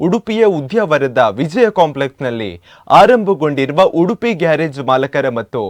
ಉಡುಪಿಯ ಉದ್ಯಾವರದ ವಿಜಯ ಕಾಂಪ್ಲೆಕ್ಸ್ನಲ್ಲಿ ಆರಂಭಗೊಂಡಿರುವ ಉಡುಪಿ ಗ್ಯಾರೇಜ್ ಮಾಲಕರ ಮತ್ತು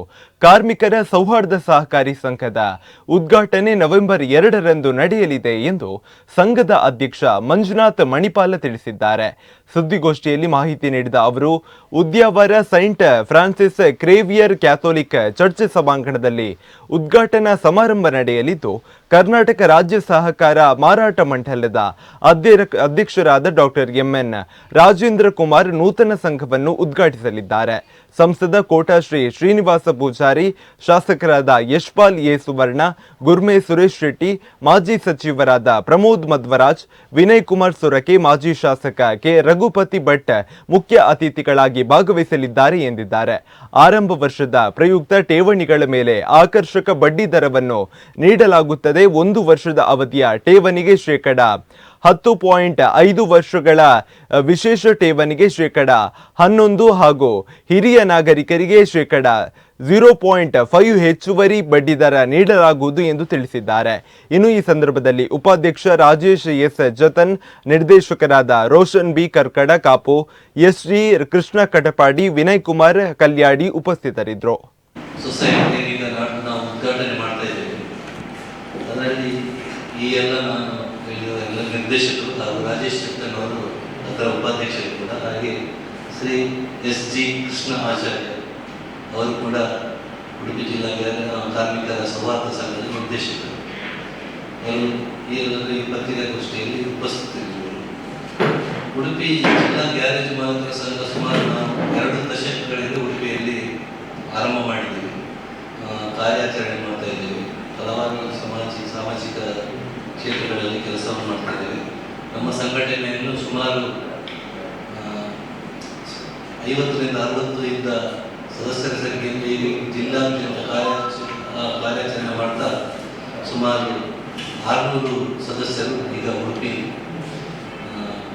ಕಾರ್ಮಿಕರ ಸೌಹಾರ್ದ ಸಹಕಾರಿ ಸಂಘದ ಉದ್ಘಾಟನೆ ನವೆಂಬರ್ ಎರಡರಂದು ನಡೆಯಲಿದೆ ಎಂದು ಸಂಘದ ಅಧ್ಯಕ್ಷ ಮಂಜುನಾಥ್ ಮಣಿಪಾಲ ತಿಳಿಸಿದ್ದಾರೆ. ಸುದ್ದಿಗೋಷ್ಠಿಯಲ್ಲಿ ಮಾಹಿತಿ ನೀಡಿದ ಅವರು, Udyavara Saint Francis Xavier Catholic church ಸಭಾಂಗಣದಲ್ಲಿ ಉದ್ಘಾಟನಾ ಸಮಾರಂಭ ನಡೆಯಲಿದ್ದು ಕರ್ನಾಟಕ ರಾಜ್ಯ ಸಹಕಾರ ಮಾರಾಟ ಮಂಡಲದ ಅಧ್ಯಕ್ಷ- ಅಧ್ಯಕ್ಷರಾದ ಡಾಕ್ಟರ್ ಎಂಎನ್ ರಾಜೇಂದ್ರ ಕುಮಾರ್ ನೂತನ ಸಂಘವನ್ನು ಉದ್ಘಾಟಿಸಲಿದ್ದಾರೆ. ಸಂಸದ ಕೋಟಾ ಶ್ರೀ ಶ್ರೀನಿವಾಸ ಪೂಜಾರಿ, ಶಾಸಕರಾದ ಯಶ್ಪಾಲ್ ಎ. ಸುವರ್ಣ, ಗುರ್ಮೆ ಸುರೇಶ್ ಶೆಟ್ಟಿ, ಮಾಜಿ ಸಚಿವರಾದ ಪ್ರಮೋದ್ ಮಧ್ವರಾಜ್, ವಿನಯ್ ಕುಮಾರ್ ಸೊರಕೆ, ಮಾಜಿ ಶಾಸಕ ಕೆ. ರಘುಪತಿ ಭಟ್ ಮುಖ್ಯ ಅತಿಥಿಗಳಾಗಿ ಭಾಗವಹಿಸಲಿದ್ದಾರೆ ಎಂದಿದ್ದಾರೆ. ಆರಂಭ ವರ್ಷದ ಪ್ರಯುಕ್ತ ಠೇವಣಿಗಳ ಮೇಲೆ ಆಕರ್ಷಕ ಬಡ್ಡಿ ದರವನ್ನು ನೀಡಲಾಗುತ್ತದೆ ಒಂದು ವರ್ಷದ ಅವಧಿಯ ಠೇವಣಿಗೆ ಶೇಕಡ ಹತ್ತು ಪಾಯಿಂಟ್ ಐದು ವರ್ಷಗಳ ವಿಶೇಷ ಠೇವಣಿಗೆ ಶೇಕಡ ಹನ್ನೊಂದು ಹಾಗೂ ಹಿರಿಯ ನಾಗರಿಕರಿಗೆ ಶೇಕಡ ಝೀರೋ ಪಾಯಿಂಟ್ ಫೈವ್ ಹೆಚ್ಚುವರಿ ಬಡ್ಡಿದರ ನೀಡಲಾಗುವುದು ಎಂದು ತಿಳಿಸಿದ್ದಾರೆ. ಇನ್ನು ಈ ಸಂದರ್ಭದಲ್ಲಿ ಉಪಾಧ್ಯಕ್ಷ ರಾಜೇಶ್ ಎಸ್ ಜತನ್, ನಿರ್ದೇಶಕರಾದ Roshan B Karkada Kapu S G Krishna Katapadi, Vinay Kumar Kalyadi ಉಪಸ್ಥಿತರಿದ್ದರು ಸೊಸೈಟಿ ಈಗ ನಾವು ನಾವು ಉದ್ಘಾಟನೆ ಮಾಡ್ತಾ ಇದ್ದೇವೆ ಅದರಲ್ಲಿ ಈ ಎಲ್ಲ ನಾನು ಎಲ್ಲ ನಿರ್ದೇಶಕರು ಹಾಗೂ ರಾಜೇಶ್ ಚಿತ್ತನ್ ಅವರು, ಅದರ ಉಪಾಧ್ಯಕ್ಷರು ಕೂಡ, ಹಾಗೆ ಶ್ರೀ ಎಸ್ ಜಿ ಕೃಷ್ಣ ಆಚಾರ್ಯ ಅವರು ಕೂಡ ಉಡುಪಿ ಜಿಲ್ಲಾ ಕಾರ್ಮಿಕರ ಸೌಹಾರ್ದ ಸಂಘದ ನಿರ್ದೇಶಕರು. ಅವರು ಈ ಈ ಪತ್ರಿಕಾಗೋಷ್ಠಿಯಲ್ಲಿ ಉಪಸ್ಥಿತರಿದ್ದರು. ಉಡುಪಿ ಜಿಲ್ಲಾ ಗ್ಯಾರೇಜ್ ಮಾಲೀಕರ ಸಂಘ ಸುಮಾರು ನಾವು ಎರಡು ದಶಕಗಳಿಂದ ಉಡುಪಿಯಲ್ಲಿ ಆರಂಭ ಮಾಡಿದ್ದೀವಿ. ಕಾರ್ಯಾಚರಣೆ ಹಲವಾರು ಸಮಾಜ, ಸಾಮಾಜಿಕ ಕ್ಷೇತ್ರಗಳಲ್ಲಿ ಕೆಲಸವನ್ನು ಮಾಡ್ತಾ ನಮ್ಮ ಸಂಘಟನೆಯನ್ನು ಸುಮಾರು ಐವತ್ತರಿಂದ ಅರವತ್ತು ಇಂದ ಸದಸ್ಯರ ಸಂಖ್ಯೆಯಲ್ಲಿ ಜಿಲ್ಲಾದ್ಯಂತ ಕಾರ್ಯಾಚರಣೆ ಮಾಡ್ತಾ ಸುಮಾರು ಆರುನೂರು ಸದಸ್ಯರು ಈಗ ಉಡುಪಿ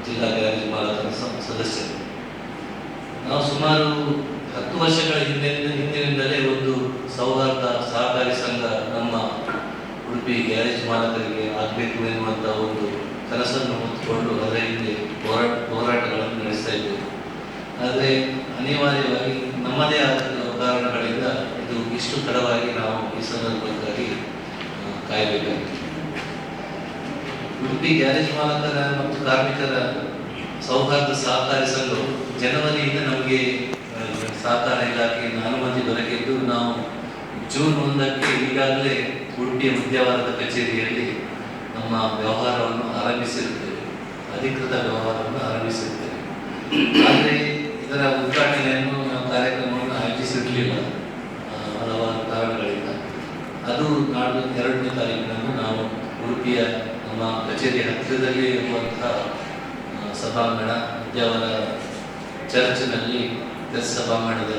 ಜಿಲ್ಲಾ ಗ್ಯಾರೇಜ್ ಸದಸ್ಯರು. ನಾವು ಸುಮಾರು ಹತ್ತು ವರ್ಷಗಳ ಹಿಂದೆ, ಹಿಂದಿನಿಂದಲೇ ಒಂದು ಸೌಹಾರ್ದ ಸಹಕಾರಿ ಸಂಘ ನಮ್ಮ ಉಡುಪಿ ಗ್ಯಾರೇಜ್ ಮಾಲಕರಿಗೆ ಆಗಬೇಕು ಎನ್ನುವಂಥ ಒಂದು ಕನಸನ್ನು ಹೊತ್ತುಕೊಂಡು ಅದರ ಹಿಂದೆ ಹೋರಾಟ, ಹೋರಾಟಗಳನ್ನು ನಡೆಸ್ತಾ ಇದ್ದೇವೆ. ಆದರೆ ಅನಿವಾರ್ಯವಾಗಿ ನಮ್ಮದೇ ಆದ ಕಾರಣಗಳಿಂದ ಇದು ಇಷ್ಟು ತಡವಾಗಿ ನಾವು ಈ ಸಂದರ್ಭಕ್ಕಾಗಿ ಕಾಯಬೇಕಾಗಿದೆ. ಉಡುಪಿ ಗ್ಯಾರೇಜ್ ಮಾಲಕರ ಮತ್ತು ಕಾರ್ಮಿಕರ ಸೌಹಾರ್ದ ಸಹಕಾರಿ ಸಂಘವು ಜನವರಿಯಿಂದ ನಮಗೆ ಸಹಕಾರ ಇಲಾಖೆಯಿಂದ ಅನುಮತಿ ದೊರಕಿದ್ದು ನಾವು ಜೂನ್ ಒಂದಕ್ಕೆ ಈಗಾಗಲೇ ಉಡುಪಿಯ ಮಧ್ಯವಾರದ ಕಚೇರಿಯಲ್ಲಿ ನಮ್ಮ ವ್ಯವಹಾರವನ್ನು ಆರಂಭಿಸಿರುತ್ತೇವೆ. ಅಧಿಕೃತ ವ್ಯವಹಾರವನ್ನು ಆರಂಭಿಸಿರುತ್ತೇವೆ. ಆದರೆ ಇದರ ಉದ್ಘಾಟನೆಯನ್ನು ನಾವು ಕಾರ್ಯಕ್ರಮವನ್ನು ಆಯೋಜಿಸಿರಲಿಲ್ಲ. ಹಲವಾರು ಕಾರಣಗಳಿಂದ. ಅದು ನಾಡು ಎರಡನೇ ತಾರೀಕಿನಂದು ನಾವು ಉಡುಪಿಯ ನಮ್ಮ ಕಚೇರಿ ಹತ್ತಿರದಲ್ಲಿ ಇರುವಂತಹ ಸಭಾಂಗಣ ಉದ್ಯಾವರ ಚರ್ಚ್ನಲ್ಲಿ ಸಭಾಂಗಣದಲ್ಲಿ